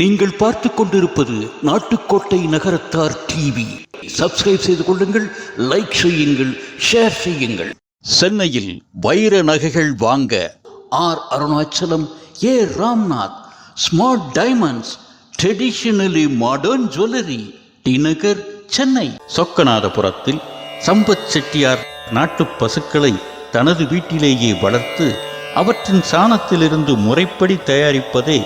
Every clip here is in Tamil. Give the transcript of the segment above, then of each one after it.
நீங்கள் பார்த்து கொண்டிருப்பது நாட்டுக்கோட்டை நகரத்தார் டிவி சப்ஸ்கிரைப் செய்து கொள்ளுங்கள் லைக் செய்யுங்கள் ஷேர் செய்யுங்கள். சென்னையில் வைர நகைகள் வாங்க R Arunachalam A Ramnath. Smart diamonds traditionally modern jewellery T Nagar Chennai. சொக்கநாதபுரத்தில் Sampath Chettiar நாட்டு பசுக்களை தனது வீட்டிலேயே வளர்த்து அவற்றின் சாணத்திலிருந்து முறைப்படி தயாரிப்பதே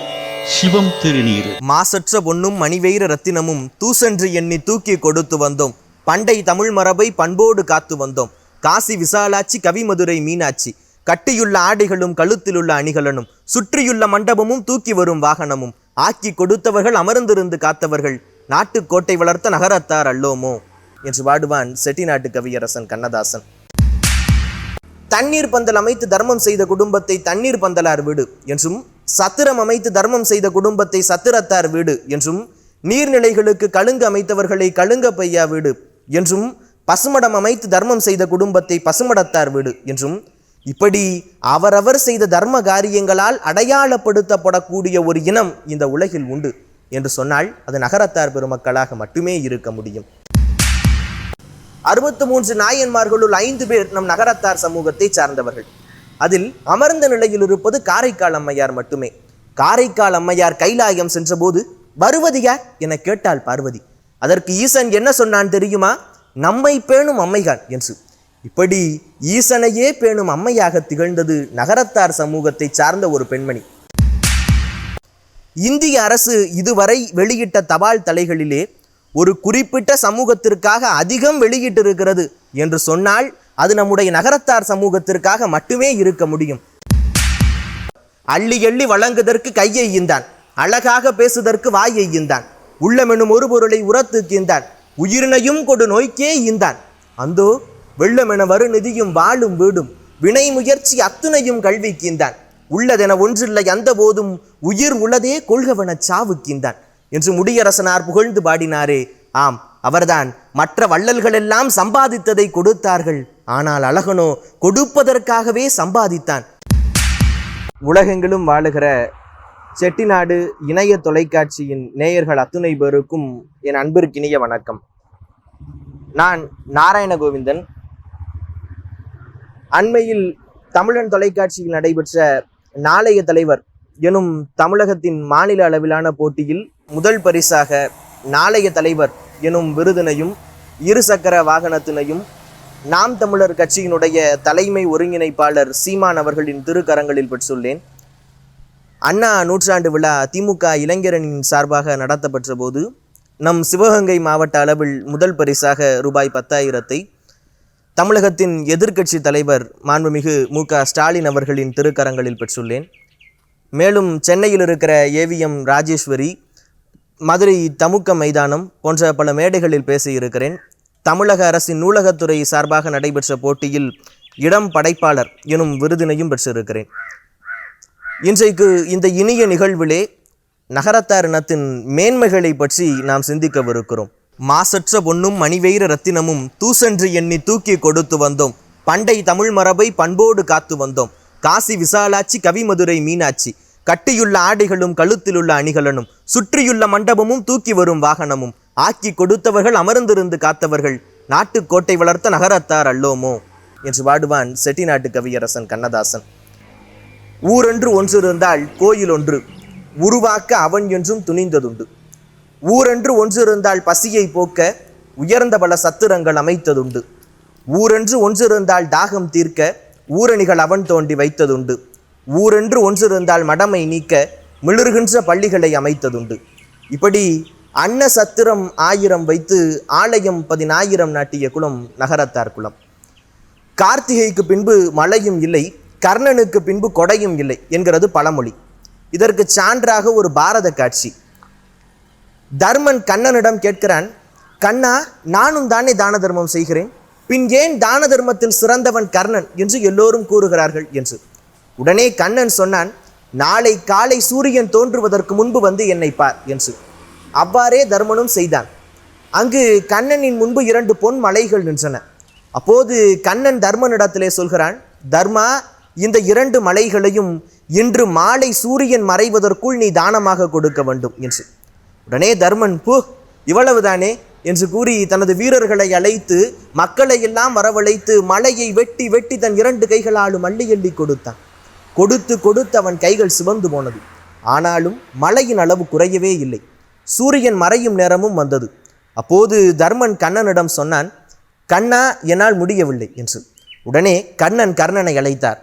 சிவம் திருநீர். மாசற்ற பொன்னும் மணிவெயிர ரத்தினமும் தூசென்று எண்ணி தூக்கி கொடுத்து வந்தோம். பண்டை தமிழ் மரபை பண்போடு காத்து வந்தோம். காசி விசாலாட்சி கவிமதுரை மீனாட்சி. கட்டியுள்ள ஆடைகளும் கழுத்திலுள்ள அணிகலனும் சுற்றியுள்ள மண்டபமும் தூக்கி வரும் வாகனமும். ஆக்கி கொடுத்தவர்கள் அமர்ந்திருந்து காத்தவர்கள் நாட்டுக்கோட்டை வளர்த்த நகரத்தார் அல்லோமோ? என்று வாடுவான் செட்டிநாட்டு கவியரசன் கண்ணதாசன். தண்ணீர் பந்தல் அமைத்து தர்மம் செய்த குடும்பத்தை தண்ணீர் பந்தலார் வீடு என்றும் சத்திரம் அமைத்து தர்மம் செய்த குடும்பத்தை சத்திரத்தார் வீடு என்றும் நீர்நிலைகளுக்கு கழுங்கு அமைத்தவர்களை கழுங்க பையா வீடு என்றும் பசுமடம் அமைத்து தர்மம் செய்த குடும்பத்தை பசுமடத்தார் வீடு என்றும் இப்படி அவரவர் செய்த தர்ம காரியங்களால் அடையாளப்படுத்தப்படக்கூடிய ஒரு இனம் இந்த உலகில் உண்டு என்று சொன்னால் அது நகரத்தார் பெருமக்களாக மட்டுமே இருக்க முடியும். அறுபத்து மூன்று நாயன்மார்களுள் ஐந்து பேர் நம் நகரத்தார் சமூகத்தை சார்ந்தவர்கள். அதில் அமர்ந்த நிலையில் இருப்பது காரைக்கால் அம்மையார் மட்டுமே. காரைக்கால் அம்மையார் கைலாயம் சென்றபோது வருவது யார்? என கேட்டாள் பார்வதி. அதற்கு ஈசன் என்ன சொன்னான் தெரியுமா? நம்மை பேணும் அம்மைகான் என்று. இப்படி ஈசனையே பேணும் அம்மையாக திகழ்ந்தது நகரத்தார் சமூகத்தை சார்ந்த ஒரு பெண்மணி. இந்திய அரசு இதுவரை வெளியிட்ட தபால் தலைகளிலே ஒரு குறிப்பிட்ட சமூகத்திற்காக அதிகம் வெளியிட்டிருக்கிறது என்று சொன்னால் அது நம்முடைய நகரத்தார் சமூகத்திற்காக மட்டுமே இருக்க முடியும். அள்ளி எள்ளி வழங்குதற்கு கையை ஈந்தான். அழகாக பேசுதற்கு வாயை ஈந்தான். உள்ளமெனும் ஒரு பொருளை உரத்துக்கின்றான் உயிரினையும் கொடு நோய்க்கே ஈந்தான். அந்தோ வெள்ளமென வரு நிதியும் வாழும் வீடும். வினை முயற்சி அத்துணையும் கல்விக்கின்றான் உள்ளதென ஒன்றில்லை அந்த போதும் உயிர் உள்ளதே கொள்கவன சாவுக்கின்றான் என்று முடியரசனார் புகழ்ந்து பாடினாரே. ஆம். அவர்தான் மற்ற வள்ளல்களெல்லாம் சம்பாதித்ததை கொடுத்தார்கள். ஆனால் அழகனோ கொடுப்பதற்காகவே சம்பாதித்தான். உலகெங்கிலும் வாழுகிற செட்டிநாடு இணைய தொலைக்காட்சியின் நேயர்கள் அத்துணை பேருக்கும் என் அன்பிற்கினிய வணக்கம். நான் நாராயண கோவிந்தன் அண்மையில் தமிழன் தொலைக்காட்சியில் நடைபெற்ற நாளைய தலைவர் எனும் தமிழகத்தின் மாநில அளவிலான போட்டியில் முதல் பரிசாக நாளைய தலைவர் எனும் விருதினையும் இருசக்கர வாகனத்தினையும் நாம் தமிழர் கட்சியினுடைய தலைமை ஒருங்கிணைப்பாளர் சீமான் அவர்களின் திருக்கரங்களில் பெற்றுள்ளேன். அண்ணா நூற்றாண்டு விழா திமுக இளைஞரணியின் சார்பாக நடத்தப்பட்ட போது நம் சிவகங்கை மாவட்ட அளவில் முதல் பரிசாக ரூபாய் பத்தாயிரத்தை தமிழகத்தின் எதிர்க்கட்சி தலைவர் மாண்புமிகு மு க ஸ்டாலின் அவர்களின் திருக்கரங்களில் பெற்றுள்ளேன். மேலும் சென்னையில் இருக்கிற ஏவிஎம் ராஜேஸ்வரி மதுரை தமுக்க மைதானம் போன்ற பல மேடைகளில் பேசியிருக்கிறேன். தமிழக அரசின் நூலகத்துறை சார்பாக நடைபெற்ற போட்டியில் இடம் படைப்பாளர் எனும் விருதினையும் பெற்றிருக்கிறேன். இன்றைக்கு இந்த இனிய நிகழ்விலே நகரத்தார் இனத்தின் மேன்மைகளை பற்றி நாம் சிந்திக்கவிருக்கிறோம். மாசற்ற பொன்னும் மணிவெயிர ரத்தினமும் தூசென்று எண்ணி தூக்கி கொடுத்து வந்தோம். பண்டை தமிழ் மரபை பண்போடு காத்து வந்தோம். காசி விசாலாட்சி கவிமதுரை மீனாட்சி. கட்டியுள்ள ஆடைகளும் கழுத்திலுள்ள அணிகலனும் சுற்றியுள்ள மண்டபமும் தூக்கி வரும் வாகனமும். ஆக்கி கொடுத்தவர்கள் அமர்ந்திருந்து காத்தவர்கள். நாட்டுக்கோட்டை வளர்த்த நகரத்தார் அல்லோமோ? என்று வாடுவான் செட்டிநாட்டு கவியரசன் கண்ணதாசன். ஊரென்று ஒன்றிருந்தால் கோயில் ஒன்று. உருவாக்க அவன் என்றும் துணிந்ததுண்டு. ஊரென்று ஒன்றிருந்தால் பசியை போக்க உயர்ந்த பல சத்திரங்கள் அமைத்ததுண்டு. ஊரென்று ஒன்றிருந்தால் தாகம் தீர்க்க ஊரணிகள் அவன் தோண்டி வைத்ததுண்டு. ஊரென்று ஒன்றிருந்தால் மடமை நீக்க மிளிர்கின்ற பள்ளிகளை அமைத்ததுண்டு. இப்படி அன்ன சத்திரம் ஆயிரம் வைத்து ஆலயம் பதினாயிரம் நாட்டிய குலம் நகரத்தார் குலம். கார்த்திகைக்கு பின்பு மழையும் இல்லை கர்ணனுக்கு பின்பு கொடையும் இல்லை என்கிறது பழமொழி. இதற்கு சான்றாக ஒரு பாரத காட்சி. தர்மன் கண்ணனிடம் கேட்கிறான் கண்ணா நானும் தானே தான தர்மம் செய்கிறேன்? பின் ஏன் தான தர்மத்தில் சிறந்தவன் கர்ணன்? என்று எல்லோரும் கூறுகிறார்கள் என்று. உடனே கண்ணன் சொன்னான் நாளை காலை சூரியன் தோன்றுவதற்கு முன்பு வந்து என்னை பார் என்று. அவ்வாறே தர்மனும் செய்தான். அங்கு கண்ணனின் முன்பு இரண்டு பொன் மலைகள் நின்றன. அப்போது கண்ணன் தர்மனிடத்திலே சொல்கிறான் தர்மா இந்த இரண்டு மலைகளையும் இன்று மாலை சூரியன் மறைவதற்குள் நீ தானமாக கொடுக்க வேண்டும் என்று. உடனே தர்மன் போ இவ்வளவுதானே என்று கூறி தனது வீரர்களை அழைத்து மக்களை எல்லாம் வரவழைத்து மலையை வெட்டி வெட்டி தன் இரண்டு கைகளாலும் அள்ளி அள்ளி கொடுத்தான். கொடுத்து கொடுத்து அவன் கைகள் சிவந்து போனது. ஆனாலும் மழையின் அளவு குறையவே இல்லை. சூரியன் மறையும் நேரமும் வந்தது. அப்போது தர்மன் கண்ணனிடம் சொன்னான் கண்ணா என்னால் முடியவில்லை என்று. உடனே கண்ணன் கர்ணனை அழைத்தார்.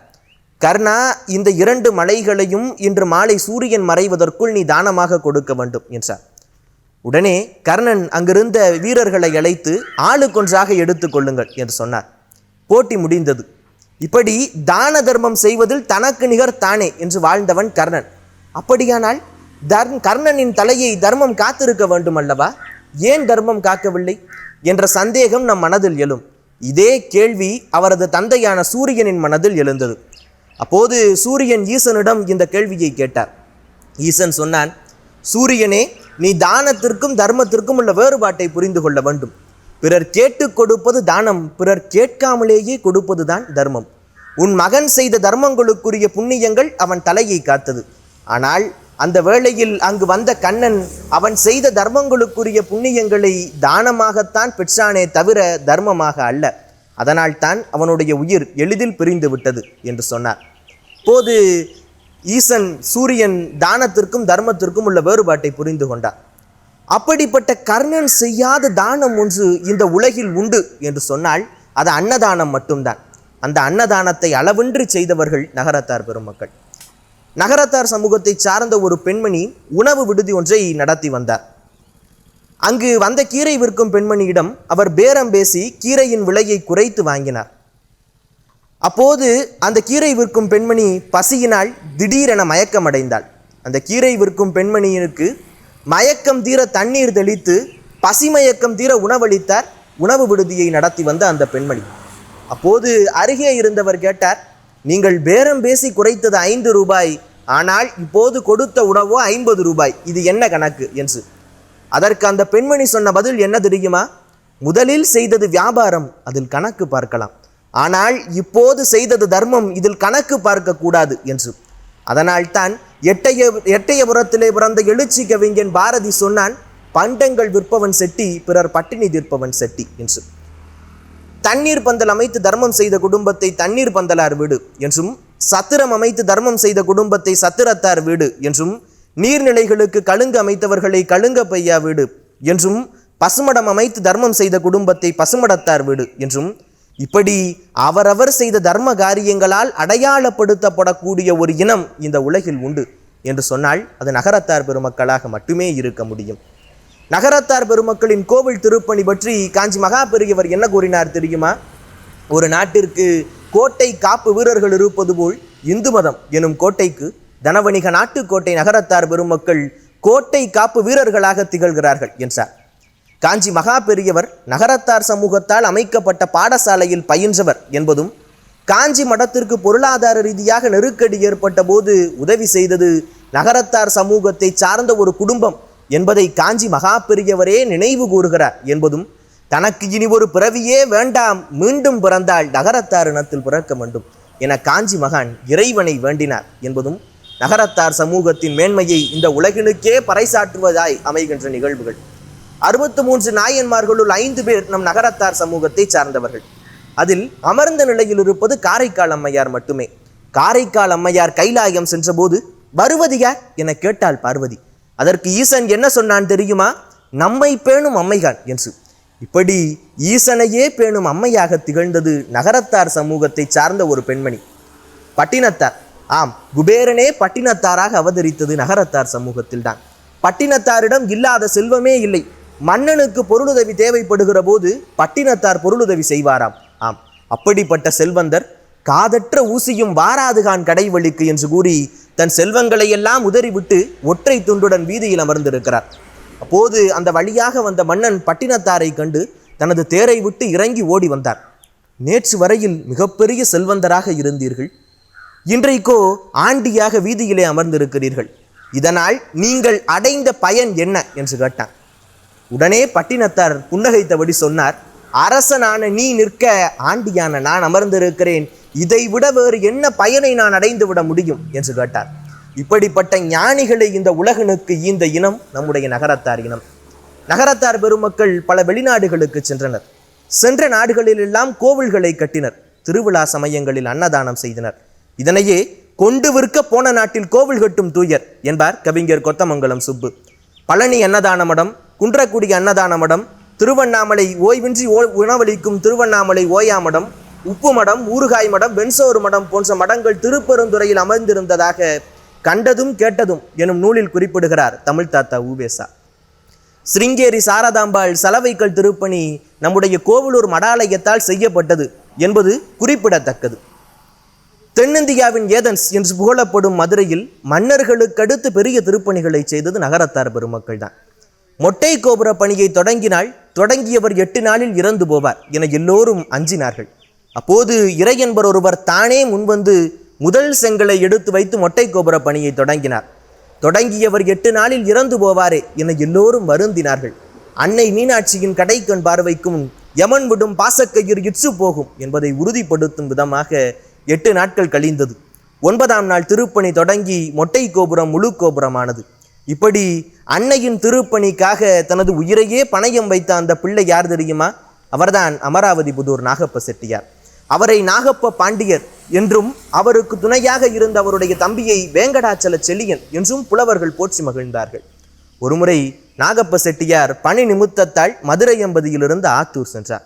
கர்ணா இந்த இரண்டு மலைகளையும் இன்று மாலை சூரியன் மறைவதற்குள் நீ தானமாக கொடுக்க வேண்டும் என்றார். உடனே கர்ணன் அங்கிருந்த வீரர்களை அழைத்து ஆளுக்கொன்றாக எடுத்துக்கொள்ளுங்கள் என்று சொன்னார். போட்டி முடிந்தது. இப்படி தான தர்மம் செய்வதில் தனக்கு நிகர் தானே என்று வாழ்ந்தவன் கர்ணன். அப்படியானால் தர் கர்ணனின் தலையை தர்மம் காத்திருக்க வேண்டும் அல்லவா? ஏன் தர்மம் காக்கவில்லை? என்ற சந்தேகம் நம் மனதில் எழும். இதே கேள்வி அவரது தந்தையான சூரியனின் மனதில் எழுந்தது. அப்போது சூரியன் ஈசனிடம் இந்த கேள்வியை கேட்டார். ஈசன் சொன்னான் சூரியனே நீ தானத்திற்கும் தர்மத்திற்கும் உள்ள வேறுபாட்டை புரிந்து கொள்ள வேண்டும். பிறர் கேட்டு கொடுப்பது தானம் பிறர் கேட்காமலேயே கொடுப்பதுதான் தர்மம். உன் மகன் செய்த தர்மங்களுக்குரிய புண்ணியங்கள் அவன் தலையை காத்தது. ஆனால் அந்த வேளையில் அங்கு வந்த கண்ணன் அவன் செய்த தர்மங்களுக்குரிய புண்ணியங்களை தானமாகத்தான் பெற்றானே தவிர தர்மமாக அல்ல. அதனால்தான் அவனுடைய உயிர் எளிதில் பிரிந்து விட்டது என்று சொன்னார். போது ஈசன் சூரியன் தானத்திற்கும் தர்மத்திற்கும் உள்ள வேறுபாட்டை புரிந்து கொண்டார் அப்படிப்பட்ட கர்ணன் செய்யாத தானம் ஒன்று இந்த உலகில் உண்டு என்று சொன்னால் அது அன்னதானம் மட்டும்தான். அந்த அன்னதானத்தை அளவின்றி செய்தவர்கள் நகரத்தார் பெருமக்கள். நகரத்தார் சமூகத்தை சார்ந்த ஒரு பெண்மணி உணவு விடுதி ஒன்றை நடத்தி வந்தார். அங்கு வந்த கீரை விற்கும் பெண்மணியிடம் அவர் பேரம் பேசி கீரையின் விலையை குறைத்து வாங்கினார். அப்போது அந்த கீரை விற்கும் பெண்மணி பசியினால் திடீரென மயக்கமடைந்தாள். அந்த கீரை விற்கும் பெண்மணியிற்கு மயக்கம் தீர தண்ணீர் தெளித்து பசிமயக்கம் தீர உணவளித்தார். உணவு விடுதியை நடத்தி வந்த அந்த பெண்மணி. அப்போது அருகே இருந்தவர் கேட்டார் நீங்கள் பேரம் பேசி குறைத்தது ஐந்து ரூபாய் ஆனால் இப்போது கொடுத்த உணவோ ஐம்பது ரூபாய். இது என்ன கணக்கு? என்று. அதற்கு அந்த பெண்மணி சொன்ன பதில் என்ன தெரியுமா? முதலில் செய்தது வியாபாரம் அதில் கணக்கு பார்க்கலாம். ஆனால் இப்போது செய்தது தர்மம் இதில் கணக்கு பார்க்கக்கூடாது என்று. அதனால்தான் எட்டைய எட்டயபுரத்திலே பிறந்த எழுச்சி கவிஞன் பாரதி சொன்னான் பண்டங்கள் விற்பவன் செட்டி பிறர் பட்டினி தீர்ப்பவன் செட்டி என்று. தண்ணீர் பந்தல் அமைத்து தர்மம் செய்த குடும்பத்தை தண்ணீர் பந்தலார் வீடு என்றும் சத்திரம் அமைத்து தர்மம் செய்த குடும்பத்தை சத்திரத்தார் வீடு என்றும் நீர்நிலைகளுக்கு கழுங்கு அமைத்தவர்களை கழுங்க பையா வீடு என்றும் பசுமடம் அமைத்து தர்மம் செய்த குடும்பத்தை பசுமடத்தார் வீடு என்றும் இப்படி அவரவர் செய்த தர்ம காரியங்களால் அடையாளப்படுத்தப்படக்கூடிய ஒரு இனம் இந்த உலகில் உண்டு என்று சொன்னால் அது நகரத்தார் பெருமக்களாக மட்டுமே இருக்க முடியும். நகரத்தார் பெருமக்களின் கோவில் திருப்பணி பற்றி காஞ்சி மகா பெரியவர் என்ன கூறினார் தெரியுமா? ஒரு நாட்டிற்கு கோட்டை காப்பு வீரர்கள் இருப்பது போல் இந்து மதம் எனும் கோட்டைக்கு தனவணிக நாட்டுக்கோட்டை நகரத்தார் பெருமக்கள் கோட்டை காப்பு வீரர்களாக திகழ்கிறார்கள் என்றார். காஞ்சி மகா பெரியவர் நகரத்தார் சமூகத்தால் அமைக்கப்பட்ட பாடசாலையில் பயின்றவர் என்பதும் காஞ்சி மடத்திற்கு பொருளாதார ரீதியாக நெருக்கடி ஏற்பட்ட போது உதவி செய்தது நகரத்தார் சமூகத்தை சார்ந்த ஒரு குடும்பம் என்பதை காஞ்சி மகா பெரியவரே நினைவு கூறுகிறார் என்பதும் தனக்கு இனி ஒரு பிறவியே வேண்டாம் மீண்டும் பிறந்தால் நகரத்தார் இனத்தில் பிறக்க வேண்டும் என காஞ்சி மகான் இறைவனை வேண்டினார் என்பதும் நகரத்தார் சமூகத்தின் மேன்மையை இந்த உலகினுக்கே பறைசாற்றுவதாய் அமைகின்ற நிகழ்வுகள். அறுபத்து மூன்று நாயன்மார்களுள் ஐந்து பேர் நம் நகரத்தார் சமூகத்தை சார்ந்தவர்கள். அதில் அமர்ந்த நிலையில் இருப்பது காரைக்கால் அம்மையார் மட்டுமே. காரைக்கால் அம்மையார் கைலாயம் சென்றபோது வருவது யார்? என கேட்டாள் பார்வதி. அதற்கு ஈசன் என்ன சொன்னான் தெரியுமா? நம்மை பேணும் அம்மைகான் என்று. இப்படி ஈசனையே பேணும் அம்மையாக திகழ்ந்தது நகரத்தார் சமூகத்தை சார்ந்த ஒரு பெண்மணி. பட்டினத்தார். ஆம் குபேரனே பட்டினத்தாராக அவதரித்தது நகரத்தார் சமூகத்தில்தான். பட்டினத்தாரிடம் இல்லாத செல்வமே இல்லை. மன்னனுக்கு பொருளுதவி தேவைப்படுகிற போது பட்டினத்தார் பொருளுதவி செய்வாராம். ஆம். அப்படிப்பட்ட செல்வந்தர் காதற்ற ஊசியும் வாராதுகான் கடைவழிக்கு என்று கூறி தன் செல்வங்களை எல்லாம் உதறிவிட்டு ஒற்றை துண்டுடன் வீதியில் அமர்ந்திருக்கிறார். அப்போது அந்த வழியாக வந்த மன்னன் பட்டினத்தாரை கண்டு தனது தேரை விட்டு இறங்கி ஓடி வந்தார். நேற்று வரையில் மிகப்பெரிய செல்வந்தராக இருந்தீர்கள். இன்றைக்கோ ஆண்டியாக வீதியிலே அமர்ந்திருக்கிறீர்கள். இதனால் நீங்கள் அடைந்த பயன் என்ன? என்று கேட்டான். உடனே பட்டினத்தார் புன்னகைத்தபடி சொன்னார் அரசனான நீ நிற்க ஆண்டியான நான் அமர்ந்திருக்கிறேன். இதைவிட வேறு என்ன பயனை நான் அடைந்து விட முடியும்? என்று கேட்டார். இப்படிப்பட்ட ஞானிகளை இந்த உலகனுக்கு ஈந்த இனம் நம்முடைய நகரத்தார் இனம். நகரத்தார் பெருமக்கள் பல வெளிநாடுகளுக்கு சென்றனர். சென்ற நாடுகளிலெல்லாம் கோவில்களை கட்டினர். திருவிழா சமயங்களில் அன்னதானம் செய்தனர். இதனையே கொண்டு விற்க போன நாட்டில் கோவில் கட்டும் தூயர் என்பார் கவிஞர் கொத்தமங்கலம் சுப்பு. பழனி அன்னதான மடம் குன்றக்குடி அன்னதான மடம் திருவண்ணாமலை ஓய்வின்றி ஓ உணவளிக்கும் திருவண்ணாமலை ஓயா மடம் உப்பு மடம் ஊறுகாய் மடம் வெண்சோறு மடம் போன்ற மடங்கள் திருப்பெருந்துறையில் அமர்ந்திருந்ததாக கண்டதும் கேட்டதும் எனும் நூலில் குறிப்பிடுகிறார் தமிழ் தாத்தா ஊவேசா சிருங்கேரி சாரதாம்பாள் சலவைக்கல் திருப்பணி நம்முடைய கோவிலூர் மடாலயத்தால் செய்யப்பட்டது என்பது குறிப்பிடத்தக்கது. தென்னிந்தியாவின் ஏதன்ஸ் என்று புகழப்படும் மதுரையில் மன்னர்களுக்கு அடுத்து பெரிய திருப்பணிகளை செய்தது நகரத்தார் பெருமக்கள் தான் மொட்டை கோபுர பணியை தொடங்கினால் தொடங்கியவர் எட்டு நாளில் இறந்து போவார் என எல்லோரும் அஞ்சினார்கள். அப்போது இறை என்பர் ஒருவர் தானே முன்வந்து முதல் செங்கலை எடுத்து வைத்து மொட்டை கோபுர பணியை தொடங்கினார். தொடங்கியவர் எட்டு நாளில் இறந்து போவாரே என எல்லோரும் வருந்தினார்கள். அன்னை மீனாட்சியின் கடைக்கண் பார்வைக்கும் யமன் விடும் பாசக்கயிறு இற்று போகும் என்பதை உறுதிப்படுத்தும் விதமாக எட்டு நாட்கள் கழிந்தது. ஒன்பதாம் நாள் திருப்பணி தொடங்கி மொட்டை கோபுரம் முழு கோபுரமானது. இப்படி அன்னையின் திருப்பணிக்காக தனது உயிரையே பணயம் வைத்த அந்த பிள்ளை யார் தெரியுமா? அவர்தான் அமராவதி புதூர் நாகப்ப செட்டியார். அவரை நாகப்ப பாண்டியர் என்றும் அவருக்கு துணையாக இருந்த அவருடைய தம்பியை வேங்கடாச்சல செல்லியன் என்றும் புலவர்கள் போற்றி மகிழ்ந்தார்கள். ஒருமுறை நாகப்ப செட்டியார் பணி நிமித்தத்தால் மதுரை எம்பதியிலிருந்து ஆத்தூர் சென்றார்.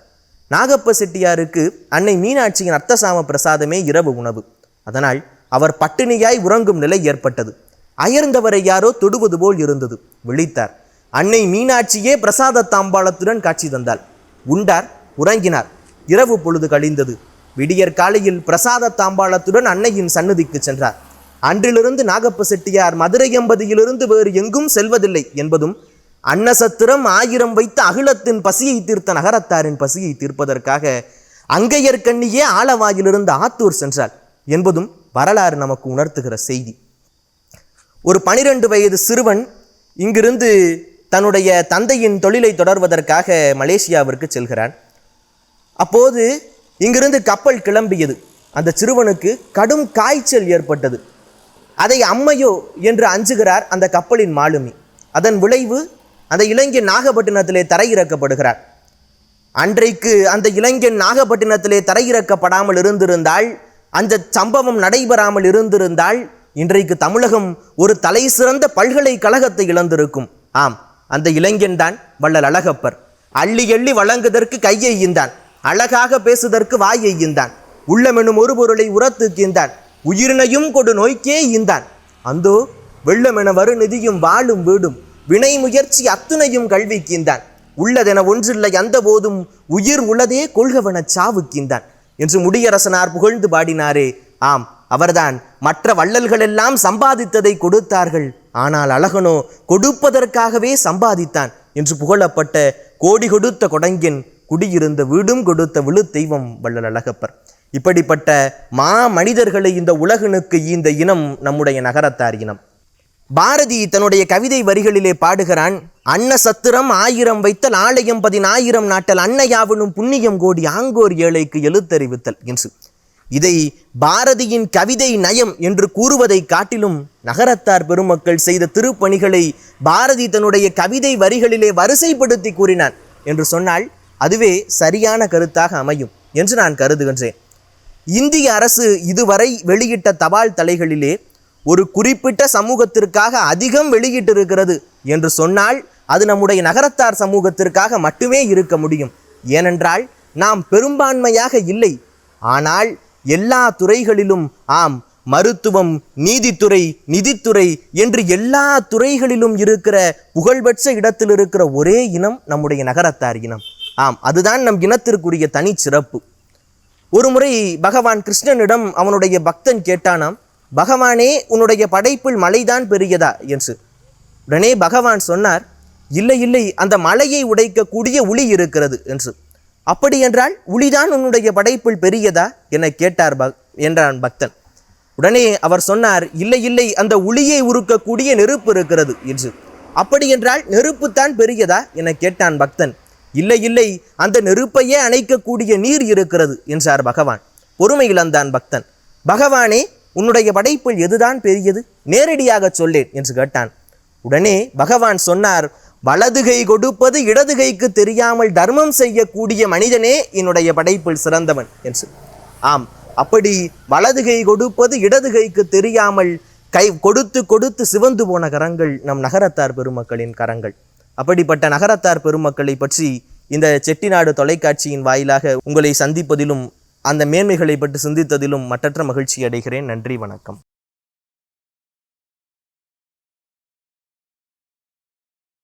நாகப்ப செட்டியாருக்கு அன்னை மீனாட்சியின் அர்த்தசாம பிரசாதமே இரவு உணவு. அதனால் அவர் பட்டினியாய் உறங்கும் நிலை ஏற்பட்டது. அயர்ந்தவரை யாரோ தொடுவது போல் இருந்தது. விழித்தார். அன்னை மீனாட்சியே பிரசாத தாம்பாளத்துடன் காட்சி தந்தாள். உண்டார் உறங்கினார். இரவு பொழுது கழிந்தது. விடியற் காலையில் பிரசாத தாம்பாளத்துடன் அன்னையின் சன்னதிக்கு சென்றார். அன்றிலிருந்து நாகப்ப செட்டியார் மதுரை எம்பதியிலிருந்து வேறு எங்கும் செல்வதில்லை என்பதும் அன்னசத்திரம் ஆயிரம் வைத்த அகிலத்தின் பசியை தீர்த்த நகரத்தாரின் பசியை தீர்ப்பதற்காக அங்கையர் கண்ணியே ஆலவாயிலிருந்து ஆத்தூர் சென்றார் என்பதும் வரலாறு நமக்கு உணர்த்துகிற செய்தி. ஒரு பனிரெண்டு வயது சிறுவன் இங்கிருந்து தன்னுடைய தந்தையின் தொழிலை தொடர்வதற்காக மலேசியாவிற்கு செல்கிறான். அப்போது இங்கிருந்து கப்பல் கிளம்பியது. அந்த சிறுவனுக்கு கடும் காய்ச்சல் ஏற்பட்டது. அதை அம்மையோ என்று அஞ்சுகிறார் அந்த கப்பலின் மாலுமி. அதன் விளைவு அந்த இளைஞன் நாகப்பட்டினத்திலே தரையிறக்கப்படுகிறார். அன்றைக்கு அந்த இளைஞன் நாகப்பட்டினத்திலே தரையிறக்கப்படாமல் இருந்திருந்தால் அந்த சம்பவம் நடைபெறாமல் இருந்திருந்தால் இன்றைக்கு தமிழகம் ஒரு தலை சிறந்த பல்கலைக்கழகத்தை இழந்திருக்கும். ஆம் அந்த இளைஞன்தான் வள்ளல் அழகப்பர். அள்ளி எள்ளி வழங்குதற்கு கையை ஈந்தான். அழகாக பேசுதற்கு வாயை ஈந்தான். உள்ளமெனும் ஒரு பொருளை உரத்து ஈந்தான் உயிரினையும் கொடு நோய்க்கே ஈந்தான். அந்தோ வெள்ளமென வரு நிதியும் வாழும் வீடும். வினை முயற்சி அத்துணையும் கல்விக்கீந்தான் உள்ளதென ஒன்றில்லை அந்த போதும் உயிர் உளதே கொள்கவனச் சாவுக்கீந்தான் என்று முடியரசனார் புகழ்ந்து பாடினாரே. ஆம் அவர்தான் மற்ற வள்ளல்களெல்லாம் சம்பாதித்ததை கொடுத்தார்கள். ஆனால் அழகனோ கொடுப்பதற்காகவே சம்பாதித்தான் என்று புகழப்பட்ட கோடி கொடுத்த கொடங்கின் குடியிருந்த வீடும் கொடுத்த விழு தெய்வம் வள்ளல் அழகப்பர். இப்படிப்பட்ட மா மனிதர்களை இந்த உலகனுக்கு ஈந்த இனம் நம்முடைய நகரத்தார் இனம். பாரதி தன்னுடைய கவிதை வரிகளிலே பாடுகிறான் அன்ன சத்திரம் ஆயிரம் வைத்தல் ஆலயம் பதினாயிரம் நாட்டல் அன்னையாவனும் புண்ணியம் கோடி ஆங்கோர் ஏழைக்கு எழுத்தறிவித்தல் என்று. இதை பாரதியின் கவிதை நயம் என்று கூறுவதை காட்டிலும் நகரத்தார் பெருமக்கள் செய்த திருப்பணிகளை பாரதி தன்னுடைய கவிதை வரிகளிலே வரிசைப்படுத்தி கூறினார் என்று சொன்னால் அதுவே சரியான கருத்தாக அமையும் என்று நான் கருதுகின்றேன். இந்திய அரசு இதுவரை வெளியிட்ட தபால் தலைகளிலே ஒரு குறிப்பிட்ட சமூகத்திற்காக அதிகம் வெளியிட்டிருக்கிறது என்று சொன்னால் அது நம்முடைய நகரத்தார் சமூகத்திற்காக மட்டுமே இருக்க முடியும். ஏனென்றால் நாம் பெரும்பான்மையாக இல்லை. ஆனால் எல்லா துறைகளிலும் ஆம் மருத்துவம் நீதித்துறை நிதித்துறை என்று எல்லா துறைகளிலும் இருக்கிற புகழ்பெற்ற இடத்தில் இருக்கிற ஒரே இனம் நம்முடைய நகரத்தார் இனம். ஆம் அதுதான் நம் இனத்திற்குரிய தனிச்சிறப்பு ஒரு முறை பகவான் கிருஷ்ணனிடம் அவனுடைய பக்தன் கேட்டானாம் பகவானே உன்னுடைய படைப்பில் மலைதான் பெரியதா? என்று. உடனே பகவான் சொன்னார் இல்லை இல்லை அந்த மலையை உடைக்கக்கூடிய உளி இருக்கிறது என்று. அப்படி என்றால் உளிதான் உன்னுடைய படைப்பில் பெரியதா? என கேட்டார் பக் என்றான் பக்தன். உடனே அவர் சொன்னார் இல்லை இல்லை அந்த உளியை உருக்கக்கூடிய நெருப்பு இருக்கிறது என்று. அப்படி என்றால் நெருப்புத்தான் பெரியதா? என கேட்டான் பக்தன். இல்லை இல்லை அந்த நெருப்பையே அணைக்கக்கூடிய நீர் இருக்கிறது என்றார் பகவான். பொறுமை இழந்தான் பக்தன். பகவானே உன்னுடைய படைப்பில் எதுதான் பெரியது? நேரடியாக சொல்லேன் என்று கேட்டான். உடனே பகவான் சொன்னார் வலது கை கொடுப்பது இடது கைக்கு தெரியாமல் தர்மம் செய்யக்கூடிய மனிதனே என்னுடைய படைப்பில் சிறந்தவன் என்று ஆம் அப்படி வலது கை கொடுப்பது இடது கைக்கு தெரியாமல் கை கொடுத்து கொடுத்து சிவந்து போன கரங்கள் நம் நகரத்தார் பெருமக்களின் கரங்கள். அப்படிப்பட்ட நகரத்தார் பெருமக்களை பற்றி இந்த செட்டிநாடு தொலைக்காட்சியின் வாயிலாக உங்களை சந்திப்பதிலும் அந்த மேன்மைகளை பற்றி சிந்தித்ததிலும் மற்றற்ற மகிழ்ச்சி அடைகிறேன். நன்றி வணக்கம்.